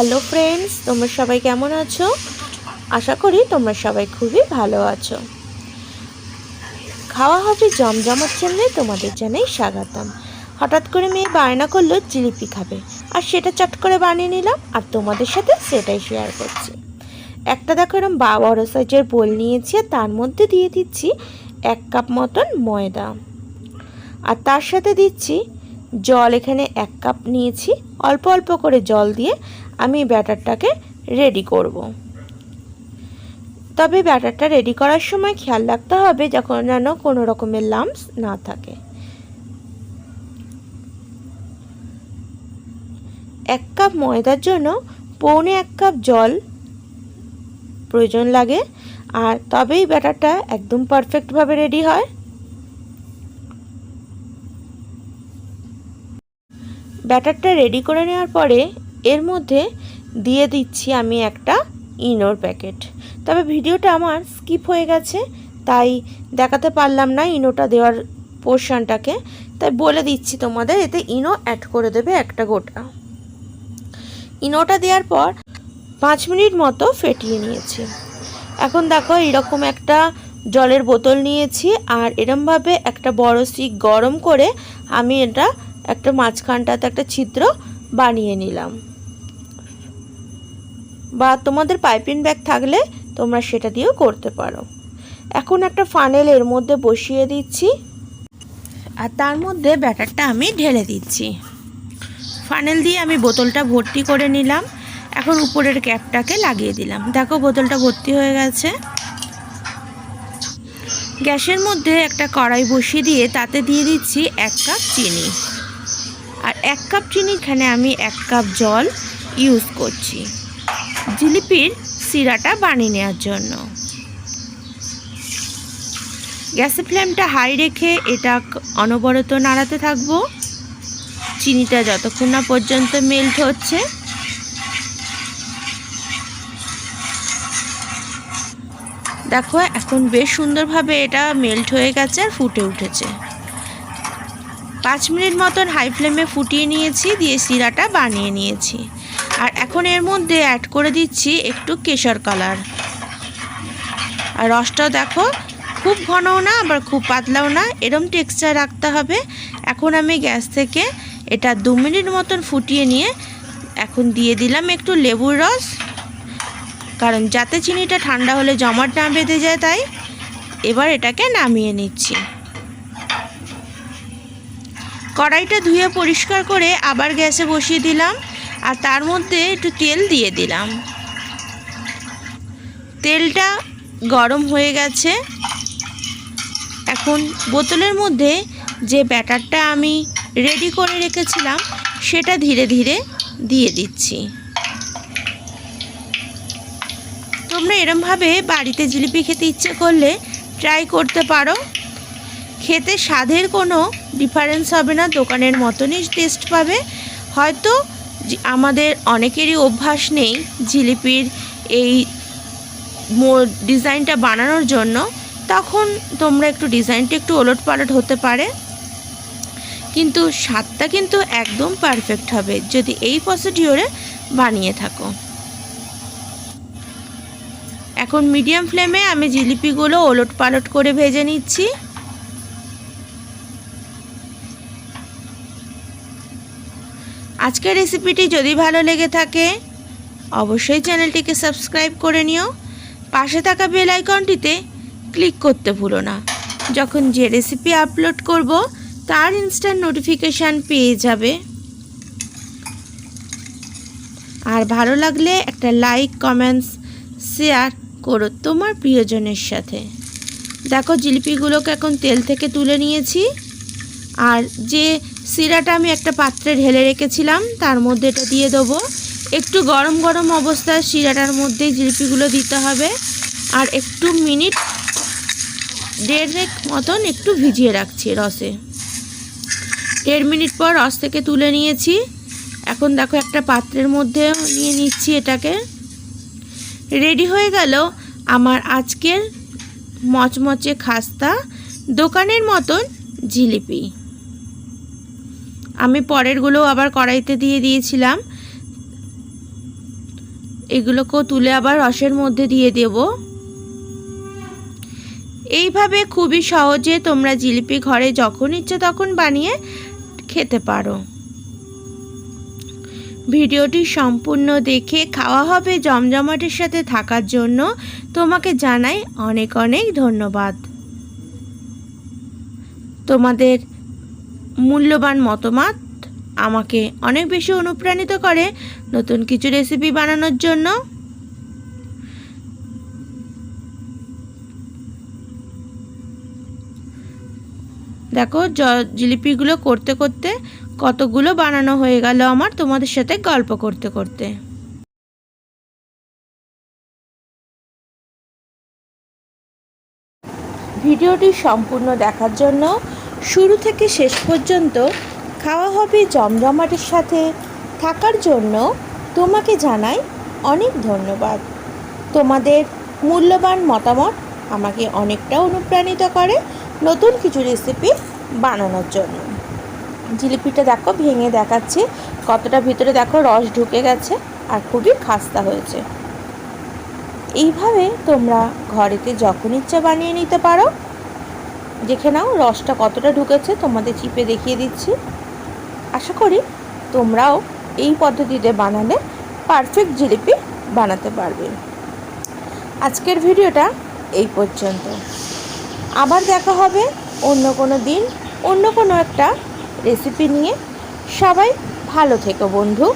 Hello friends, তোমরা সবাই কেমন আছো? আশা করি তোমরা সবাই খুবই ভালো আছো। খাওয়া হবে জমজমার চ্যানেলে তোমাদের জানাই স্বাগতম। হঠাৎ করে মেয়ে বায়না করল, জিলিপি খাবে। আর সেটা চট করে বানিয়ে নিলাম, আর তোমাদের সাথে সেটাই শেয়ার করছি। একটা দেখো এরকম বড় সাইজের বোল নিয়েছি, আর তার মধ্যে দিয়ে দিচ্ছি এক কাপ মতন ময়দা। আর তার সাথে দিচ্ছি জল, এখানে এক কাপ নিয়েছি। অল্প অল্প করে জল দিয়ে আমি ব্যাটারটাকে রেডি করব। তবে ব্যাটারটা রেডি করার সময় খেয়াল রাখতে হবে যখন যেন কোনো রকমের লাম্পস না থাকে এক কাপ ময়দার জন্য পৌনে এক কাপ জল প্রয়োজন লাগে, আর তবেই ব্যাটারটা একদম পারফেক্টভাবে রেডি হয় ব্যাটারটা রেডি করে নেওয়ার পরে এর মধ্যে দিয়ে দিচ্ছি আমি একটা ইনোর প্যাকেট। তবে ভিডিওটা আমার স্কিপ হয়ে গেছে, তাই দেখাতে পারলাম না ইনোটা দেওয়ার পোর্শনটাকে। তাই বলে দিচ্ছি তোমাদের, এতে ইনো অ্যাড করে দেবে একটা গোটা। ইনোটা দেওয়ার পর পাঁচ মিনিট মতো ফেটিয়ে নিয়েছি। এখন দেখো এরকম একটা জলের বোতল নিয়েছি, আর এরমভাবে একটা বড় সিক গরম করে আমি এটা একটা মাঝখানটাতে একটা ছিদ্র বানিয়ে নিলাম। বা তোমাদের পাইপিং ব্যাগ থাকলে তোমরা সেটা দিয়েও করতে পারো। এখন একটা ফানেল এর মধ্যে বসিয়ে দিচ্ছি। আর তার মধ্যে ব্যাটারটা আমি ঢেলে দিচ্ছি। ফানেল দিয়ে আমি বোতলটা ভর্তি করে নিলাম। এখন উপরের ক্যাপটাকে লাগিয়ে দিলাম। দেখো বোতলটা ভর্তি হয়ে গেছে। গ্যাসের মধ্যে একটা কড়াই বসিয়ে দিয়ে তাতে দিয়ে দিচ্ছি এক কাপ চিনি। আর এক কাপ চিনি এখানে আমি এক কাপ জল ইউজ করছি। জিলিপির সিরাটা বানিয়ে নেওয়ার জন্য। গ্যাসের ফ্লেমটা হাই রেখে এটা অনবরত নাড়াতে থাকব। চিনিটা যতক্ষণ না পর্যন্ত মেল্ট হচ্ছে। দেখো, এখন বেশ সুন্দরভাবে এটা মেল্ট হয়ে গেছে আর ফুটে উঠেছে। পাঁচ মিনিট মতন হাই ফ্লেমে ফুটিয়ে নিয়েছি, দিয়ে সিরাটা বানিয়ে নিয়েছি। আর এখন এর মধ্যে অ্যাড করে দিচ্ছি একটু কেশর কালার আর রসটাও দেখো, খুব ঘনও না, আবার খুব পাতলাও না, এরম টেক্সচার রাখতে হবে। এখন আমি গ্যাস থেকে এটা দু মিনিট মতন ফুটিয়ে নিয়ে এখন দিয়ে দিলাম একটু লেবুর রস। কারণ যাতে চিনিটা ঠান্ডা হলে জমাট না বেঁধে যায় তাই, এবার এটাকে নামিয়ে নিচ্ছি। কড়াইটা ধুয়ে পরিষ্কার করে আবার গ্যাসে বসিয়ে দিলাম আর তার মধ্যে একটু তেল দিয়ে দিলাম। তেলটা গরম হয়ে গেছে। এখন বোতলের মধ্যে যে ব্যাটারটা আমি রেডি করে রেখেছিলাম সেটা ধীরে ধীরে দিয়ে দিচ্ছি। তোমরা এরমভাবে বাড়িতে জিলিপি খেতে ইচ্ছে করলে ট্রাই করতে পারো। খেতে স্বাদের কোনো ডিফারেন্স হবে না, দোকানের মতনই টেস্ট পাবে। হয়তো আমাদের অনেকেরই অভ্যাস নেই জিলিপির এই ডিজাইনটা বানানোর জন্য, তখন তোমরা একটু ডিজাইনটা একটু ওলট পালট হতে পারে। কিন্তু স্বাদটা কিন্তু একদম পারফেক্ট হবে, যদি এই প্রসিডিওরে বানিয়ে থাকো। এখন মিডিয়াম ফ্লেমে আমি জিলিপিগুলো ওলট পালট করে ভেজে নিচ্ছি। আজকের রেসিপিটি যদি ভালো লেগে থাকে, অবশ্যই চ্যানেলটিকে সাবস্ক্রাইব করে নিও। পাশে থাকা বেল আইকনটিতে ক্লিক করতে ভুলো না। যখন যে রেসিপি আপলোড করব, তার ইনস্ট্যান্ট নোটিফিকেশান পেয়ে যাবে। আর ভালো লাগলে একটা লাইক কমেন্টস শেয়ার করো তোমার প্রিয়জনের সাথে। দেখো, জিলিপিগুলোকে এখন তেল থেকে তুলে নিয়েছি। আর যে সিরাটা আমি একটা পাত্রে ঢেলে রেখেছিলাম, তার মধ্যে এটা দিয়ে দেবো। একটু গরম গরম অবস্থায় শিরাটার মধ্যে জিলিপিগুলো দিতে হবে, আর একটু মিনিট দেড়েক মতন একটু ভিজিয়ে রাখছি রসে। দেড় মিনিট পর রস থেকে তুলে নিয়েছি। এখন দেখো একটা পাত্রের মধ্যে নিয়ে নিচ্ছি এটাকে। রেডি হয়ে গেল আমার আজকের মচমচে খাস্তা, দোকানের মতন জিলিপি। আমি পরেরগুলো আবার কড়াইতে দিয়ে দিয়েছিলাম। এগুলোকেও তুলে আবার রসের মধ্যে দিয়ে দেব। এইভাবে খুবই সহজে তোমরা জিলিপি ঘরে যখন ইচ্ছে তখন বানিয়ে খেতে পারো। ভিডিওটি সম্পূর্ণ দেখে খাওয়া হবে জমজমাটের সাথে থাকার জন্য তোমাকে জানাই অনেক অনেক ধন্যবাদ। তোমাদের মূল্যবান মতামত আমাকে অনেক বেশি অনুপ্রাণিত করে নতুন কিছু রেসিপি বানানোর জন্য। দেখো জিলিপিগুলো করতে করতে কতগুলো বানানো হয়ে গেল আমার তোমাদের সাথে গল্প করতে করতে। ভিডিওটি সম্পূর্ণ দেখার জন্য শুরু থেকে শেষ পর্যন্ত খাওয়া হবে জমজমাটের সাথে। থাকার জন্য তোমাকে জানাই অনেক ধন্যবাদ। তোমাদের মূল্যবান মতামত আমাকে অনেকটা অনুপ্রাণিত করে নতুন কিছু রেসিপি বানানোর জন্য। জিলিপিটা দেখো ভেঙে দেখাচ্ছে, কতটা ভিতরে দেখো রস ঢুকে গেছে আর খুবই খাস্তা হয়েছে। এইভাবে তোমরা ঘরেতে যখন ইচ্ছা বানিয়ে নিতে পারো দেখে নাও রসটা কতটা ঢুকেছে, তোমাদের চিপে দেখিয়ে দিচ্ছি। আশা করি তোমরাও এই পদ্ধতিতে বানালে পারফেক্ট জিলিপি বানাতে পারবে। আজকের ভিডিওটা এই পর্যন্ত। আবার দেখা হবে অন্য কোনো দিন, অন্য কোনো একটা রেসিপি নিয়ে। সবাই ভালো থেকো বন্ধু।